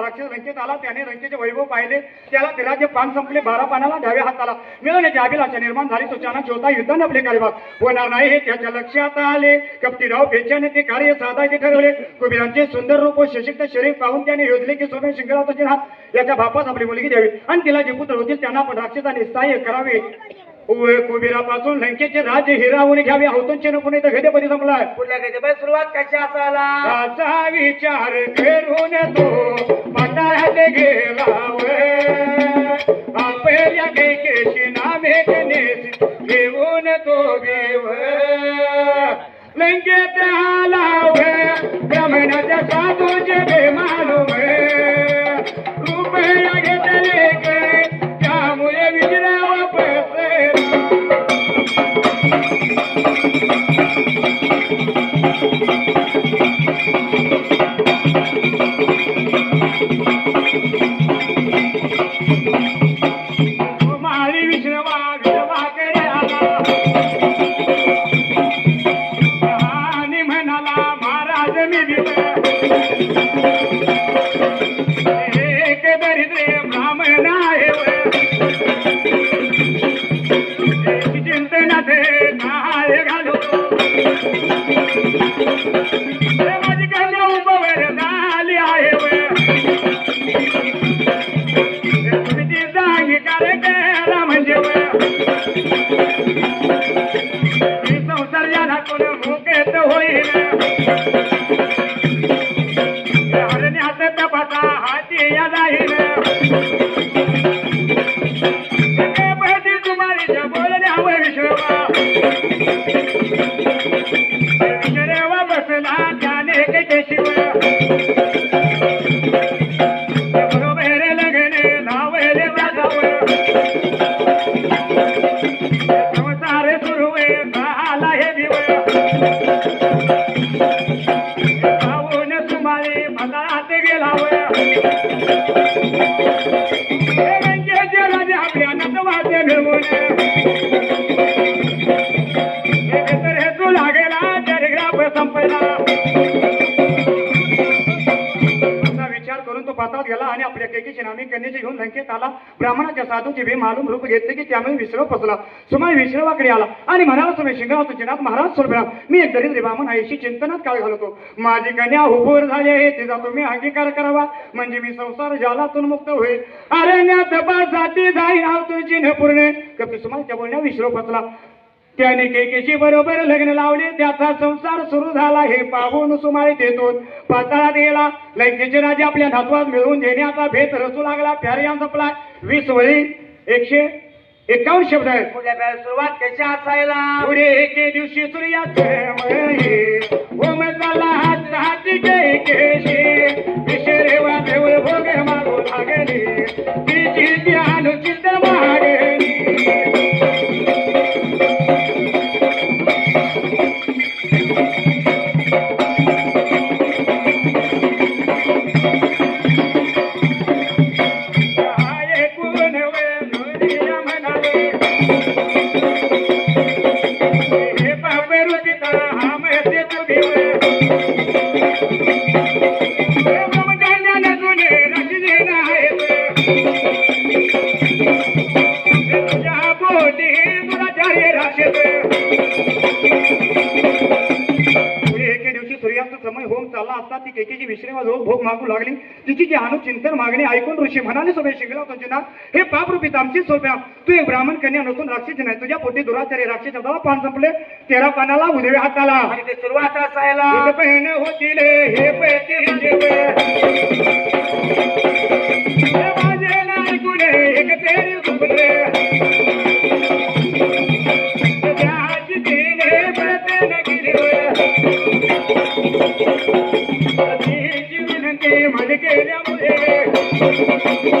राक्षस रंकेत आला त्याने रंकेचे वैभव पाहिले. त्याला तेराचे पान संपले बारा पानाला डाव्या हाताला. मिळवण्याची अभिलाषा निर्माण झाली तो चाणक होता युद्धाने आपले कार्यभाग होणार नाही हे त्याच्या लक्षात आले. कप्तीराव पेचाने ते कार्य साधायचे ठरवले. कुबीरांचे सुंदर रूप व सशिक्त शरीर पाहून त्याने योजले की सोमे शिंगराचा हात याच्या बापास आपली मुलगी द्यावी. आणि तिला जे पुत्र होतील त्यांना आपण राक्षसाने सहाय्य करावे. उभे कुबीरापासून लंकेचे राज्य हिरावून घ्यावे. हौतूंचे नपुणे तर घेतेपदी संपलाय पुढल्या गजबाई सुरुवात कशा असायला? असा विचार करून तो पटात गेला आपल्या केशी नामे घेऊन तो देव. लंकेत आला ब्राह्मणाच्या साधूचे बे मालूम रुपया घेतले Música everywhere. गेलावं हे पातात गेला आणि आपल्या कैकीची नामी कन्याची घेऊन लंकेत आला. ब्राह्मणाच्या साधूची बे मालूम रूप घेतले की त्यामुळे विश्रव फसला सुमाय विश्रवाकडे आला आणि म्हणाला तुम्ही शिंगावतो चिनात महाराज सोडब्राम मी एक दरिद्र ब्राह्मण आहे चिंतनात काळ घालतो माझी कन्या हुबूर झाली आहे तिचा तुम्ही अंगीकार करावा. म्हणजे मी संसार जालातून मुक्त होईल. अरण्यात जाती जाई नाव तुझी न पूर्ण. कपी सुमाईच्या बोलण्या विश्रव फसला त्याने केकेशी बरोबर लग्न लावले त्याचा संसार सुरू झाला हे पाहून सुमारे देतून पाताळात गेला लंकेचे राजे आपल्या धातवात मिळवून देण्याचा भेद रचू लागला. प्यारे संपला वीस वळी एकशे एकावन्न शब्द आहेत. सुरुवात कशा असायला? पुढे एके दिवशी सूर्याचे विश्रेवा जवळ भोग मागू लागली. तिची जी अनुचिंतन मागणी ऐकून ऋषी म्हणाले सोबे शिंगला तुझे हे पाप रूपी तामची सोप्या तू एक ब्राह्मण कन्या नसून राक्षसी नाही. तुझ्या पोटी दुराचारी राक्षस दहा पान संपले. तेरा पानाला उजव्या हाताला. म्हणजे ते सुरुवात असायला. बहीण होतील हे पैसे. मन केल्यामुळे घोर तिला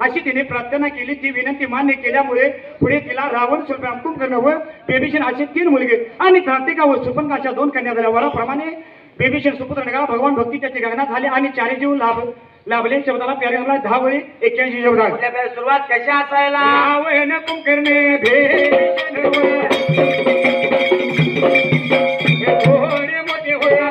अशी तिने प्रार्थना केली. ती विनंती मान्य केल्यामुळे पुढे तिला रावण सुल्पाम करणं व बेबीशन असे तीन मुलगे आणि कार्तिका व सुपंग अशा दोन कन्या झाल्या. वराप्रमाणे बेबीशन सुपुत्र निघाला भगवान भक्ती त्याचे गगनात झाले आणि चारी जीव लाभ लाभले. शब्दाला प्यारे दहा वेळी एक्क्याऐंशी शब्द सुरुवात कशी असायला? रावण कुंकर्णे भेषण मोठे होया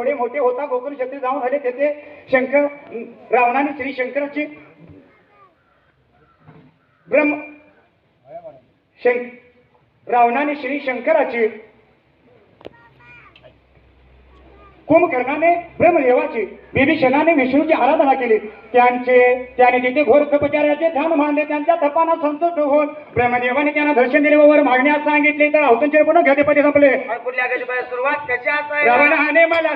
थोडे मोठे होता गोकुळ क्षेत्री जाऊन आले तेथे. शंकर रावणाने श्री शंकराची ब्रह्म शंक रावणाने श्री शंकराची कुंभकर्णाने ब्रह्मदेवाची विभीषणाने विष्णूची आराधना केली. त्यांचे त्याने तिथे घोर तपचाराचे ध्यान मानले त्यांच्या तपाना संतोष होऊन ब्रह्मदेवाने त्यांना दर्शन दिले वर मागण्यास सांगितले. तर अवतंचे पूर्ण गणपती संपले. सुरुवात. कशा रवणाने मला